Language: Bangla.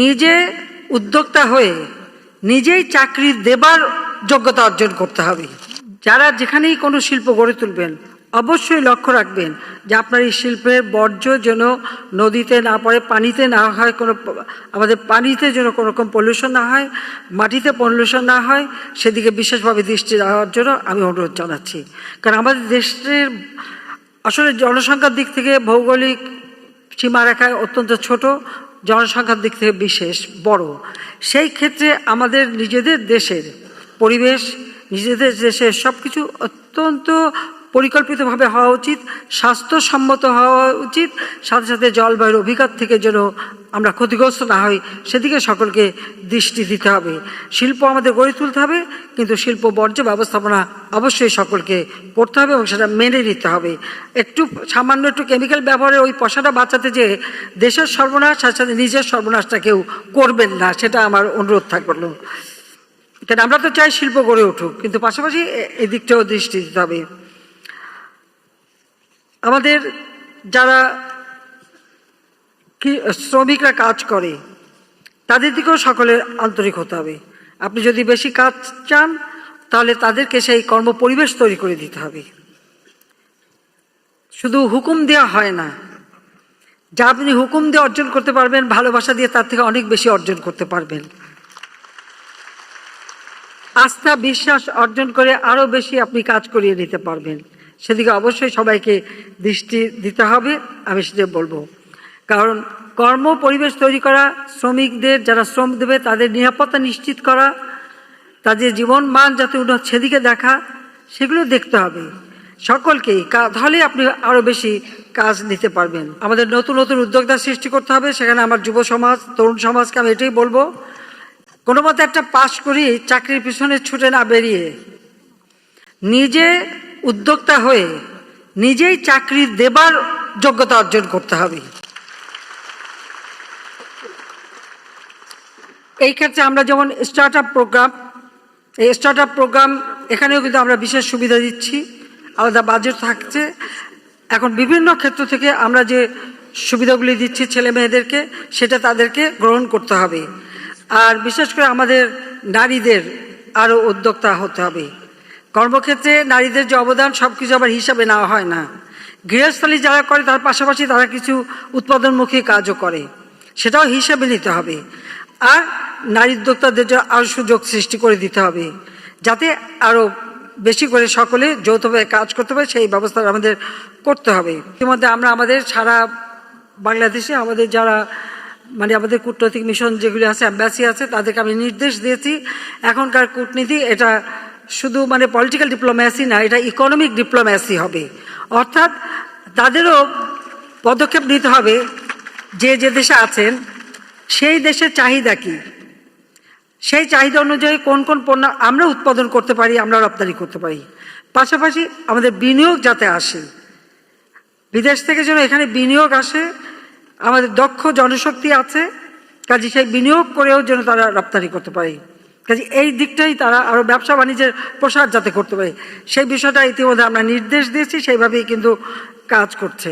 নিজে উদ্যোক্তা হয়ে নিজেই চাকরি দেবার যোগ্যতা অর্জন করতে হবে। যারা যেখানেই কোনো শিল্প গড়ে তুলবেন, অবশ্যই লক্ষ্য রাখবেন যে আপনার এই শিল্পের বর্জ্য যেন নদীতে না পড়ে, পানিতে না হয় কোনো, আমাদের পানিতে যেন কোনো রকম পলিউশন না হয়, মাটিতে পলিউশন না হয়, সেদিকে বিশেষভাবে দৃষ্টি দেওয়ার জন্য আমি অনুরোধ জানাচ্ছি। কারণ আমাদের দেশের আসলে জনসংখ্যার দিক থেকে ভৌগোলিক সীমারেখায় অত্যন্ত ছোট জনসংখ্যার দিক থেকে বিশেষ বড়। সেই ক্ষেত্রে আমাদের নিজেদের দেশের পরিবেশ, নিজেদের দেশের সব কিছু অত্যন্ত পরিকল্পিতভাবে হওয়া উচিত, স্বাস্থ্যসম্মত হওয়া উচিত, সাথে সাথে জলবায়ুর অভিঘাত থেকে যেন আমরা ক্ষতিগ্রস্ত না হই, সেদিকে সকলকে দৃষ্টি দিতে হবে। শিল্প আমাদের গড়ে তুলতে হবে, কিন্তু শিল্প বর্জ্য ব্যবস্থাপনা অবশ্যই সকলকে করতে হবে এবং সেটা মেনে নিতে হবে। একটু সামান্য একটু কেমিক্যাল ব্যবহারে ওই পয়সাটা বাঁচাতে যে দেশের সর্বনাশ, সাথে সাথে নিজের সর্বনাশটা কেউ করবেন না, সেটা আমার অনুরোধ থাকল কেন আমরা তো চাই শিল্প গড়ে উঠুক, কিন্তু পাশাপাশি এদিকটাও দৃষ্টি দিতে হবে। আমাদের যারা শ্রমিকরা কাজ করে, তাদের দিকেও সকলের আন্তরিক হতে হবে। আপনি যদি বেশি কাজ চান, তাহলে তাদেরকে সেই কর্ম পরিবেশ তৈরি করে দিতে হবে। শুধু হুকুম দেওয়া হয় না। যা আপনি হুকুম দিয়ে অর্জন করতে পারবেন, ভালোবাসা দিয়ে তার থেকে অনেক বেশি অর্জন করতে পারবেন। আস্থা, বিশ্বাস অর্জন করে আরও বেশি আপনি কাজ করিয়ে নিতে পারবেন। সেদিকে অবশ্যই সবাইকে দৃষ্টি দিতে হবে, আমি সেটা বলব। কারণ কর্ম পরিবেশ তৈরি করা, শ্রমিকদের যারা শ্রম দেবে তাদের নিরাপত্তা নিশ্চিত করা, তাদের জীবন মান যাতে উন্নত সেদিকে দেখা, সেগুলো দেখতে হবে। সকলকেই তাহলে আপনি আরও বেশি কাজ নিতে পারবেন। আমাদের নতুন নতুন উদ্যোক্তা সৃষ্টি করতে হবে, সেখানে আমার যুব সমাজ, তরুণ সমাজকে আমি এটাই বলব, কোনো মতে একটা পাশ করি চাকরির পিছনে ছুটে না বেরিয়ে নিজে উদ্যোক্তা হয়ে নিজেই চাকরি দেবার যোগ্যতা অর্জন করতে হবে। এই ক্ষেত্রে আমরা যেমন স্টার্ট আপ প্রোগ্রাম এই স্টার্ট আপ প্রোগ্রাম এখানেও কিন্তু আমরা বিশেষ সুবিধা দিচ্ছি। আলাদা বাজেট থাকছে। এখন বিভিন্ন ক্ষেত্র থেকে আমরা যে সুবিধাগুলি দিচ্ছি ছেলে মেয়েদেরকে, সেটা তাদেরকে গ্রহণ করতে হবে। আর বিশেষ করে আমাদের নারীদের আরও উদ্যোক্তা হতে হবে। কর্মক্ষেত্রে নারীদের যে অবদান সব কিছু আবার হিসাবে নেওয়া হয় না। গৃহস্থলী যারা করে, তার পাশাপাশি তারা কিছু উৎপাদনমুখী কাজও করে। সেটাও হিসাবে নিতে হবে। আর নারী উদ্যোক্তাদের জন্য আরও সুযোগ সৃষ্টি করে দিতে হবে, যাতে আরও বেশি করে সকলে যৌথভাবে কাজ করতে পারে, সেই ব্যবস্থা আমাদের করতে হবে। ইতিমধ্যে আমরা আমাদের সারা বাংলাদেশে আমাদের যারা মানে আমাদের কূটনৈতিক মিশন যেগুলি আছে, অ্যাম্বাসি আছে, তাদেরকে আমি নির্দেশ দিয়েছি। এখনকার কূটনীতি এটা শুধু মানে পলিটিক্যাল ডিপ্লোম্যাসি না, এটা ইকোনমিক ডিপ্লোম্যাসি হবে। অর্থাৎ তাদেরও পদক্ষেপ নিতে হবে যে যে দেশে আছেন, সেই দেশের চাহিদা কি? সেই চাহিদা অনুযায়ী কোন কোন পণ্য আমরা উৎপাদন করতে পারি, আমরা রপ্তানি করতে পারি। পাশাপাশি আমাদের বিনিয়োগ যাতে আসে, বিদেশ থেকে যেন এখানে বিনিয়োগ আসে, আমাদের দক্ষ জনশক্তি আছে, কাজে সেই বিনিয়োগ করেও যেন তারা রপ্তানি করতে পারে। কাজে এই দিকটাই তারা আরও ব্যবসা বাণিজ্যের প্রসার যাতে করতে পারে। সেই বিষয়টা ইতিমধ্যে আমরা নির্দেশ দিয়েছি, সেইভাবেই কিন্তু কাজ করছে।